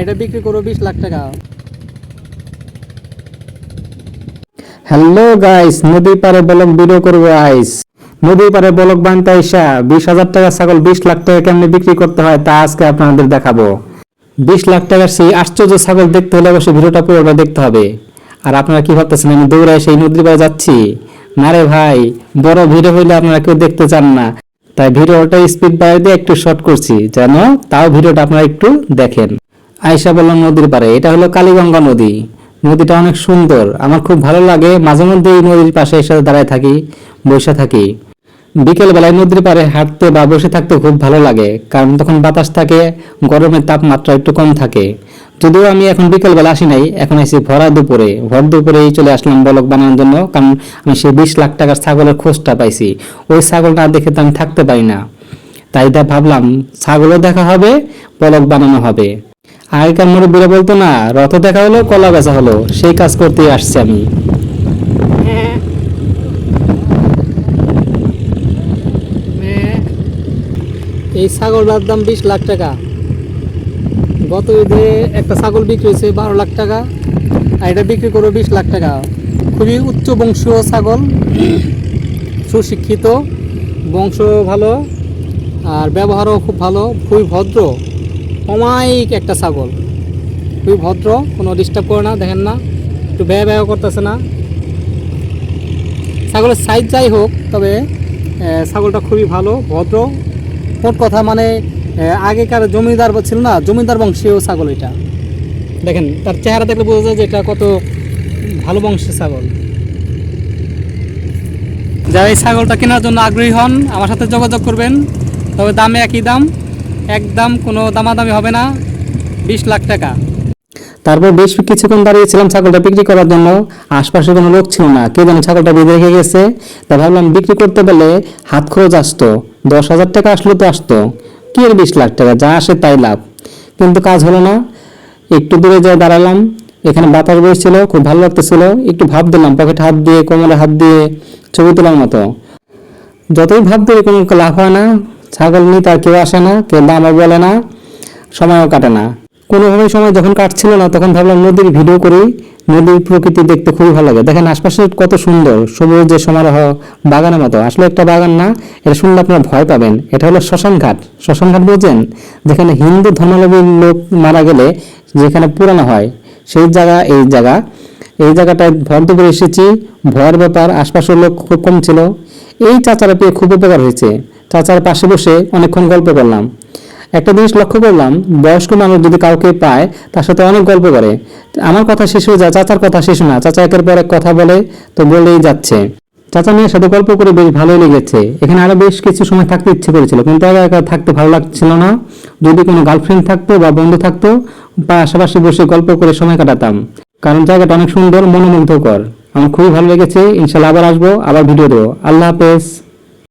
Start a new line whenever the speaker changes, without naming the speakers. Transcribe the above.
এটা বিক্রি করব বিশ লাখ টাকা।
হ্যালো গাইস নদী পারে বলক ভিডিও করব আইস নদী পারে বলক বানতে আইসা বিশ হাজার টাকা ছাগল বিশ লাখ টাকা কেমনে বিক্রি করতে হয় তা আজকে আপনাদের দেখাবো। বিশ লাখ টাকার সেই আশ্চর্য ছাগল দেখতে হলে অবশ্যই ভিডিওটা পুরোটা দেখতে হবে। আর আপনারা কি ভাবতেছেন, আমি দৌড়ায় সেই নদীর যাচ্ছি? না রে ভাই, বড় ভিডিও হইলে আপনারা কেউ দেখতে চান না। তাই ভিডিওটা স্পিড বাড়িয়ে দিয়ে একটু শর্ট করছি, যেন তাও ভিডিওটা আপনারা একটু দেখেন। আয়সা বললাম নদীর পাড়ে। এটা হলো কালীগঙ্গা নদী। নদীটা অনেক সুন্দর। আমার খুব ভালো লাগে। মাঝে মধ্যে এই নদীর পাশে এসে দাঁড়ায় থাকি, বসে থাকি। বিকেল বেলায় নদীর পাড়ে হাঁটতে বা বসে থাকতে খুব ভালো লাগে, কারণ তখন বাতাস থাকে, গরমের তাপমাত্রা একটু কম থাকে। যদিও আমি এখন বিকেল বেলা আসি নাই, এখন এসে ভরা দুপুরে। ভর দুপুরেই চলে আসলাম বলক বানানোর জন্য, কারণ আমি সেই বিশ লাখ টাকার ছাগলের খোঁজটা পাইছি। ওই ছাগল না দেখে তো আমি থাকতে পারি না। তাই ভাবলাম, ছাগলও দেখা হবে পলক বানানো হবে। আগেকার মুরব্বীরা বলতো না, রথ দেখা হলো, কলা বেচা হলো, সেই কাজ করতেই আসছি আমি।
এই ছাগলটার দাম বিশ লাখ টাকা। গত ঈদে একটা ছাগল বিক্রি হয়েছে বারো লাখ টাকা, আর এটা বিক্রি করব বিশ লাখ টাকা। খুবই উচ্চ বংশীয় ছাগল, সুশিক্ষিত, বংশ ভালো, আর ব্যবহারও খুব ভালো, খুবই ভদ্র। অমায়িক একটা ছাগল। খুবই ভদ্র, কোনো ডিস্টার্ব করে না, দেখেন না। একটু ব্যয় ব্যয় করতেছে না। ছাগলের সাইজ যাই হোক, তবে ছাগলটা খুবই ভালো, ভদ্র। মোট কথা মানে আগেকার জমিদার ছিল না, জমিদার বংশীয় ছাগল এটা। দেখেন, তার চেহারা দেখলে বোঝা যায় যে এটা কত ভালো বংশের ছাগল। যারা এই ছাগলটা কেনার জন্য আগ্রহী হন, আমার সাথে যোগাযোগ করবেন। তবে দামে একই দাম। একদম কোনো দামাদামি হবে না, বিশ লাখ টাকা।
তারপর বেশ কিছুক্ষণ দাঁড়িয়েছিলাম ছাগলটা বিক্রি করার জন্য। আশপাশে কোনো লোক ছিল না, কে যেন ছাগলটা বেঁধে রেখে গেছে। তা ভাবলাম বিক্রি করতে পারলে হাত খরচ আসতো, দশ হাজার টাকা আসলে তো আসতো। কি আর বিশ লাখ টাকা, যা আসে তাই লাভ। কিন্তু কাজ হলো না, একটু দূরে যেয়ে দাঁড়ালাম। এখানে বাতাস বসছিল খুব ভালো লাগতেছিল, একটু ভাব দিলাম, পকেটে হাত দিয়ে, কোমরে হাত দিয়ে, ছবি তোলার মতো। যতই ভাব দিলে কোনো লাভ হয় না ছাগল নিতে আর কেউ আসে না, কেউ দামও বলে না, সময়ও কাটে না। কোনোভাবে সময় যখন কাটছিল না, তখন ভাবলাম নদীর ভিডিও করি, নদীর প্রকৃতি দেখতে খুবই ভালো লাগে। দেখেন আশপাশে কত সুন্দর সবুজ যে সমারোহ, বাগানের মতো। আসলে একটা বাগান না, এটা শুনলে আপনারা ভয় পাবেন। এটা হলো শ্মশান ঘাট। শ্মশান ঘাট বুঝছেন যেখানে হিন্দু ধর্মাবলম্বী লোক মারা গেলে যেখানে পুরানো হয়, সেই জায়গা, এই জায়গা। এই জায়গাটায় ভর দুপুরে এসেছি। ভয়ের ব্যাপার, আশপাশের লোক খুব কম ছিল। এই চাচারা পেয়ে খুব উপকার হয়েছে। চাচার পাশে বসে অনেকক্ষণ গল্প করলাম। একটা জিনিস লক্ষ্য করলাম, বয়স্ক মানুষ যদি কাউকে পায়, তার সাথে অনেক গল্প করে। আমার কথা শেষ হয়ে যায়, চাচার কথা শেষ না। চাচা একের পর এক কথা বলে, তো বলেই যাচ্ছে। চাচা মেয়ের সাথে গল্প করে বেশ ভালোই লেগেছে। এখানে আরও বেশ কিছু সময় থাকতে ইচ্ছে করেছিল, কিন্তু একা একা থাকতে ভালো লাগছিল না। যদি কোনো গার্লফ্রেন্ড থাকতো বা বন্ধু থাকতো বা পাশাপাশি বসে গল্প করে সময় কাটাতাম। কারণ জায়গাটা অনেক সুন্দর, মনোমুগ্ধকর। আমার খুবই ভালো লেগেছে। ইনশাল্লাহ আবার আসব, আবার ভিডিও দেবো। আল্লাহ হাফেজ।